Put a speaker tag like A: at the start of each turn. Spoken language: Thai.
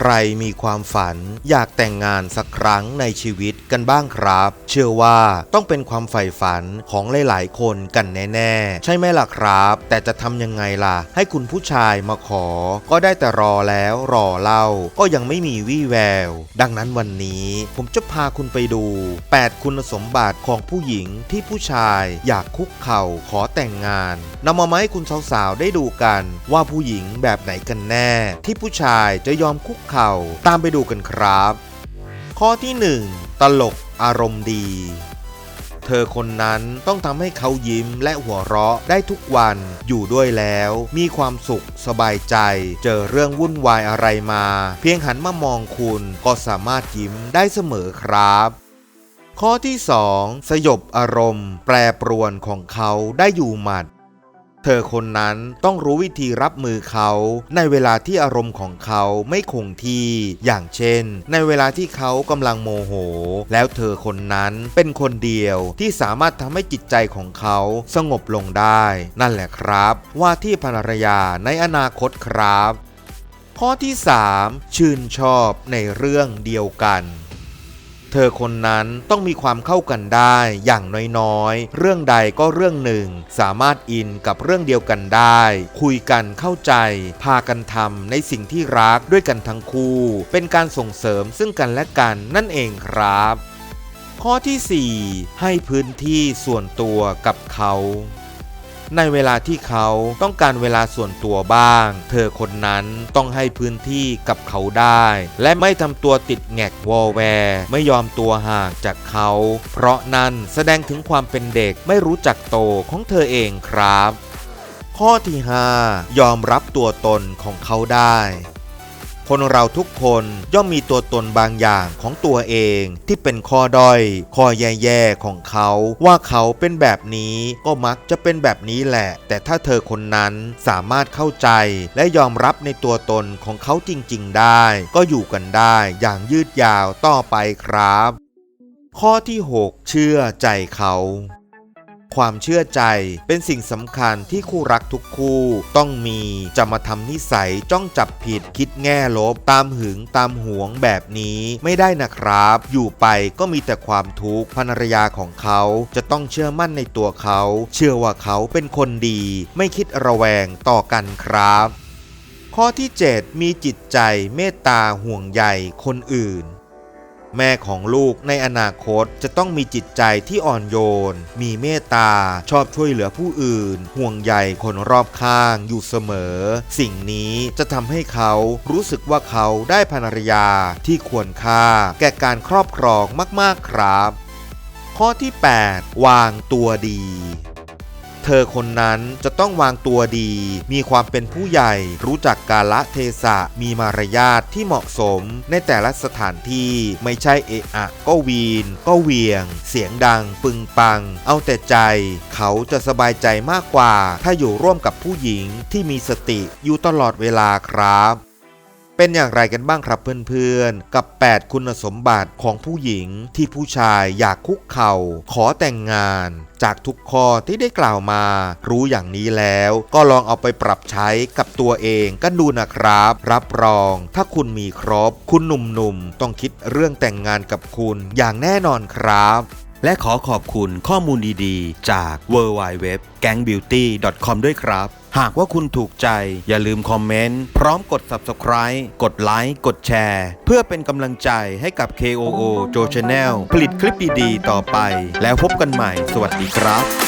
A: ใครมีความฝัน อยากแต่งงานสักครั้งในชีวิตกันบ้างครับ เชื่อว่าต้องเป็นความใฝ่ฝันของหลายๆ คนกันแน่ๆ ใช่ไหมล่ะครับ แต่จะทำยังไงล่ะ ให้คุณผู้ชายมาขอ ก็ได้แต่รอแล้วรอเล่า ก็ยังไม่มีวี่แวว ดังนั้นวันนี้ผมจะพาคุณไปดู 8 คุณสมบัติของผู้หญิงที่ผู้ชายอยากคุกเข่าขอแต่งงานนำมาให้คุณสาวๆได้ดูกัน ว่าผู้หญิงแบบไหนกันแน่ ที่ผู้ชายจะยอมคุกเข่าตามไปดูกันครับ ข้อที่ 1 ตลกอารมณ์ดี เธอคนนั้นต้องทำให้เขายิ้มและหัวเราะได้ทุกวันอยู่ด้วยแล้ว มีความสุขสบายใจ เจอเรื่องวุ่นวายอะไรมา เพียงหันมามองคุณก็สามารถยิ้มได้เสมอครับข้อที่ 2 สยบอารมณ์ แปรปรวนของเขาได้อยู่หมัด เธอคนนั้นต้องรู้วิธีรับมือเขา ในเวลาที่อารมณ์ของเขาไม่คงที่ อย่างเช่น ในเวลาที่เขากำลังโมโห แล้วเธอคนนั้นเป็นคนเดียวที่สามารถทำให้จิตใจของเขาสงบลงได้ นั่นแหละครับ ว่าที่ภรรยาในอนาคตครับ ข้อที่ 3 ชื่นชอบในเรื่องเดียวกัน เธอคนนั้นต้องมีความเข้ากันได้อย่างน้อยๆ เรื่องใดก็เรื่องหนึ่ง สามารถอินกับเรื่องเดียวกันได้ คุยกันเข้าใจ พากันทำในสิ่งที่รักด้วยกันทั้งคู่ เป็นการส่งเสริมซึ่งกันและกันนั่นเองครับ ข้อที่ 4 ให้พื้นที่ส่วนตัวกับเขา ในเวลาที่เขาต้องการเวลาส่วนตัวบ้าง เธอคนนั้นต้องให้พื้นที่กับเขาได้ และไม่ทำตัวติดแงกวอแวร์ไม่ยอมตัวห่างจากเขา เพราะนั่นแสดงถึงความเป็นเด็กไม่รู้จักโตของเธอเองครับ ข้อที่ 5 ยอมรับตัวตนของเขาได้ คนเราทุกคนย่อมมีตัวตนบางอย่างของตัวเองที่เป็นข้อด้อยข้อแย่ๆของเขา ว่าเขาเป็นแบบนี้ก็มักจะเป็นแบบนี้แหละ แต่ถ้าเธอคนนั้นสามารถเข้าใจและยอมรับในตัวตนของเขาจริง ๆ ได้ ก็อยู่กันได้อย่างยืดยาวต่อไปครับ ข้อที่ 6 เชื่อใจเขา ความเชื่อใจ เป็นสิ่งสำคัญที่คู่รักทุกคู่ต้องมีจะมาทำนิสัยจ้องจับผิดคิดแง่ลบ ตามหึงตามหวงแบบนี้ไม่ได้นะครับ อยู่ไปก็มีแต่ความทุกข์ภรรยาของเขาจะต้องเชื่อมั่นในตัวเขา เชื่อว่าเขาเป็นคนดี ไม่คิดระแวงต่อกันครับ ข้อที่ 7 มีจิตใจเมตตาห่วงใยคนอื่น แม่ของลูกในอนาคตจะต้องมีจิตใจที่อ่อนโยน มีเมตตา ชอบช่วยเหลือผู้อื่น ห่วงใยคนรอบข้างอยู่เสมอ สิ่งนี้จะทำให้เขารู้สึกว่าเขาได้ภรรยาที่ควรค่า แก่การครอบครองมาก ๆ ครับ ข้อที่ 8 วางตัวดี เธอคนนั้นจะต้องวางตัวดี มีความเป็นผู้ใหญ่ รู้จักกาละเทศะ มีมารยาทที่เหมาะสมในแต่ละสถานที่ไม่ใช่เอะอะ ก็วีน ก็เหวียง เสียงดัง ปึงปัง เอาแต่ใจ เขาจะสบายใจมากกว่า ถ้าอยู่ร่วมกับผู้หญิงที่มีสติอยู่ตลอดเวลาครับ เป็นอย่างไรกันบ้างครับเพื่อนๆ กับ 8 คุณสมบัติของผู้หญิงที่ผู้ชายอยากคุกเข่า ขอแต่งงาน จากทุกข้อที่ได้กล่าวมา รู้อย่างนี้แล้ว ก็ลองเอาไปปรับใช้กับตัวเองกันดูนะครับ รับรอง ถ้าคุณมีครบ คุณหนุ่มๆ ต้องคิดเรื่องแต่งงานกับคุณอย่างแน่นอนครับและขอขอบคุณข้อมูลดีๆ จาก w w w g a n g b e a u t y c o m ด้วยครับ หากว่าคุณถูกใจ อย่าลืมคอมเมนต์ พร้อมกด Subscribe กดไลค์กดแชร์ เพื่อเป็นกำลังใจให้กับ KOO Joe Channel ผลิตคลิปดีๆต่อไป แล้วพบกันใหม่สวัสดีครับ